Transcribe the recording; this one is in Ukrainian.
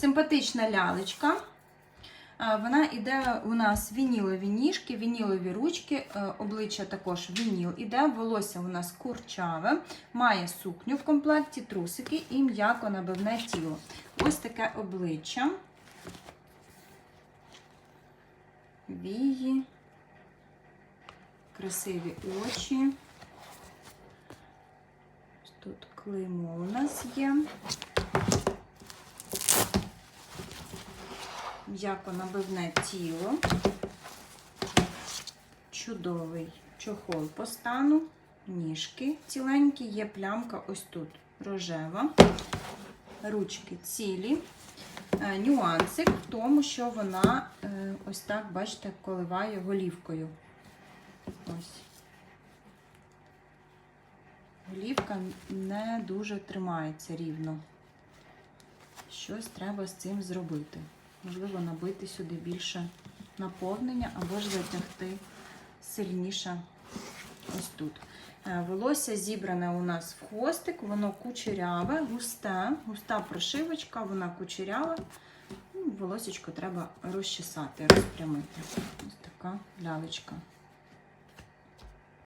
Симпатична лялечка. Вона йде у нас вінілові ніжки, вінілові ручки, е, обличчя також вініл іде, волосся у нас курчаве, має сукню в комплекті, трусики і м'яко набивне тіло. Ось таке обличчя. Вії, красиві очі. Тут клеймо у нас є. М'яко набивне тіло. Чудовий чохол по стану, ніжки ціленькі, є плямка ось тут рожева, ручки цілі. Е, Нюансик в тому, що вона е, ось так, бачите, коливає голівкою. Ось. Голівка не дуже тримається рівно. Щось треба з цим зробити. Можливо, набити сюди більше наповнення або ж затягти сильніше ось тут. Е, Волосся зібране у нас в хвостик, воно кучеряве, густе, густа прошивочка, вона кучерява. Ну, Волосечко треба розчесати, розпрямити. Ось така лялечка.